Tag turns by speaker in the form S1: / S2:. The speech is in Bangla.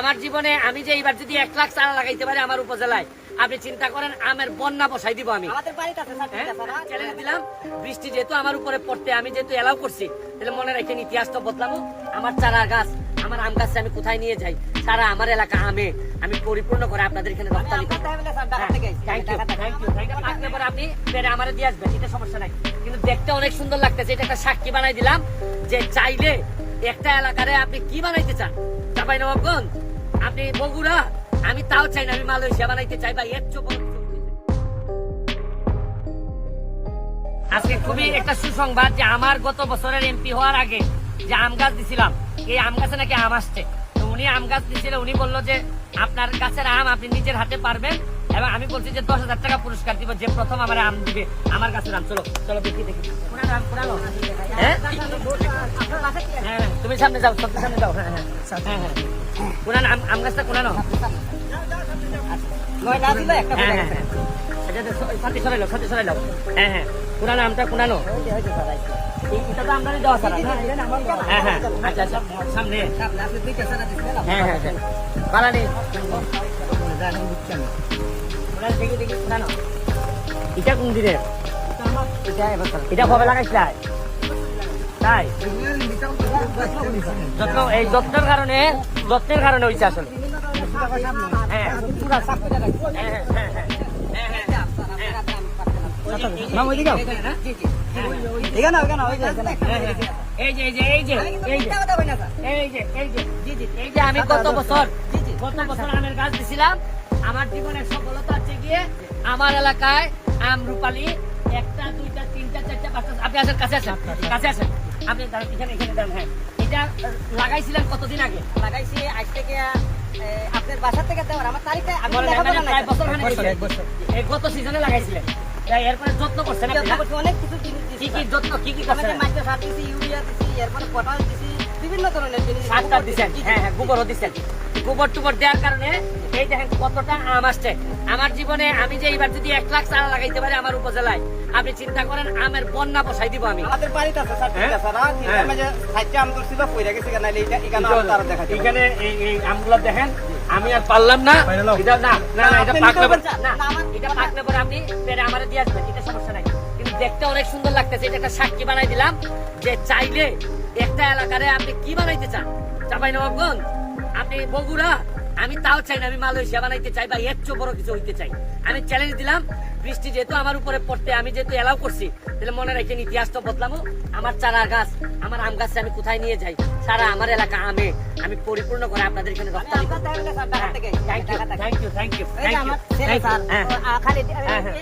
S1: আমার জীবনে আমি যে এইবার যদি এক লাখ চারা লাগাইতে পারি আমার উপজেলায় আপনি চিন্তা করেন আমের বন্যা বসাই দিব আমি? চ্যালেঞ্জ দিলাম। বৃষ্টি যেহেতু আমার উপরে পড়তে আমি যেহেতু এলাও করছি তাহলে মনে রাখেন ইতিহাস তো বদলামো আমার চারা গাছ আমার আম গাছে আমি কোথায় নিয়ে যাই? সারা আমার এলাকা আমে। আমি পরিপূর্ণ করে আপনাদের এখানে রপ্তানি। Thank you thank you thank you পরে আপনি পেরে আমারে দিয়ে আসবেন এটা সমস্যা নাই। কিন্তু দেখতে অনেক সুন্দর লাগতেছে এটা একটা সাক্ষী বানাই দিলাম যে চাইলে একটা এলাকারে আপনি কি বানাইতে চান? চাপাই নবাবগঞ্জ আপনি বগুড়া আমি তাও চাই না আমি মালয়েশিয়া বানাইতে চাই বা এর কিছু হতে চাই। আজকে খুবই একটা সুসংবাদ যে আমার গত বছরের এমপি হওয়ার আগে যে আম গাছ দিছিলাম এই আম গাছে নাকি আম আসছে। তো উনি আম গাছ দিছিল উনি বলল যে আপনার গাছের আম আপনি নিজের হাতে পারবেন এবং আমি বলছি যে দশ হাজার টাকা পুরস্কার দিব যে প্রথম আমার আম দিবে আমার গাছের আম। চলো চলো দেখি দেখি। হ্যাঁ?
S2: আছে?
S1: হ্যাঁ তুমি সামনে যাও সামনে যাও। হ্যাঁ হ্যাঁ হ্যাঁ। পুরানো আম গাছটা পুরানো
S2: নয় না দিলে একটা
S1: হ্যাঁ হ্যাঁ হ্যাঁ। এটা সাথে সরাই দাও সাথে সরাই দাও হ্যাঁ হ্যাঁ। আমটা।
S2: এই-
S1: এটা তো আমদানি দেওয়া। হ্যাঁ হ্যাঁ। আচ্ছা আচ্ছা সামনে।
S2: সামনে আপনি দুইটা স্যার দিচ্ছেন
S1: হ্যাঁ হ্যাঁ হ্যাঁ। বানানি
S2: জানেন, বুঝছেন না।
S1: পুরানো দেখি দেখি পুরানো এটা কোন দিনের।
S2: এটা
S1: কবে লাগাইছিল? তাই যত্ন এই যত্নের কারণে যত্নের কারণে হয়েছে আসলে। হ্যাঁ।
S2: আমি
S1: গত বছর গত বছর আমের গাছ দিছিলাম। আমার জীবনের সফলতা হচ্ছে গিয়ে আমার এলাকায় আম রূপালি একটা দুইটা তিনটা চারটা পাঁচটা আপনি আসেন কাছে আসেন কাছে আসেন। আপনি এখানে এখানে দাঁড়ান হ্যাঁ। এটা লাগাইছিলেন কতদিন আগে?
S2: লাগাইছি আজ থেকে আপনার বাসা থেকে দেওয়ার। আমার তারিখটা আমি দেখাবো
S1: মানে
S2: না
S1: প্রায় বছর।
S2: এক বছর।
S1: এই গত সিজনে লাগাইছিলেন। এরপরে যত্ন করছেন আপনি
S2: করছি, অনেক কিছু
S1: কি কি যত্ন কি কি করছেন?
S2: মাইক্রো সার দিছি ইউরিয়া দিছি এরপরে পটাশ দিছি বিভিন্ন ধরনের জিনিস।
S1: সার দিছেন হ্যাঁ হ্যাঁ গোবরও দিছেন। গোবর টুবর দেওয়ার কারণে এই দেখেন কতটা আম আসছে। আমার জীবনে আমি যে এইবার যদি এক লাখ চারা লাগাইতে পারি আমার উপজেলায় আপনি চিন্তা করেন আমের বন্যা বসাই দিব আমি।
S3: আমাদের বাড়িতে আছে স্যার ঠিক? আছে না?
S1: হ্যাঁ।
S3: আমি যে সাইডটা আম ধরছিল পইরা গেছে কেন এটা এখানে আরও দেখা
S1: এখানে এই এই আমগুলো দেখেন আমি আর পারলাম না। এটা না না না এটা পাকলে পরে- না
S2: না,
S1: এটা পাকলে পরে আপনি পেরে আমারে দিয়ে আসবেন এটা সমস্যা নাই। কিন্তু দেখতে অনেক সুন্দর লাগতেছে এটা একটা সাক্ষী বানাই দিলাম যে চাইলে একটা এলাকারে আপনি কি বানাইতে চান? চাপাই নবাবগঞ্জ? আপনি বগুড়া আমি তাও চাই না আমি মালয়েশিয়া বানাইতে চাই বা এর চেয়ে বড় কিছু হইতে চাই। আমি চ্যালেঞ্জ দিলাম বৃষ্টি যেহেতু আমার উপরে পড়তে আমি যেহেতু এলাও করছি তাহলে মনে রাখেন ইতিহাস তো বদলামো। আমার চারা গাছ আমার আম গাছে আমি কোথায় নিয়ে যাই? সারা আমার এলাকা আমে। আমি পরিপূর্ণ করে আপনাদের এখানে রপ্তানি thank you thank you thank you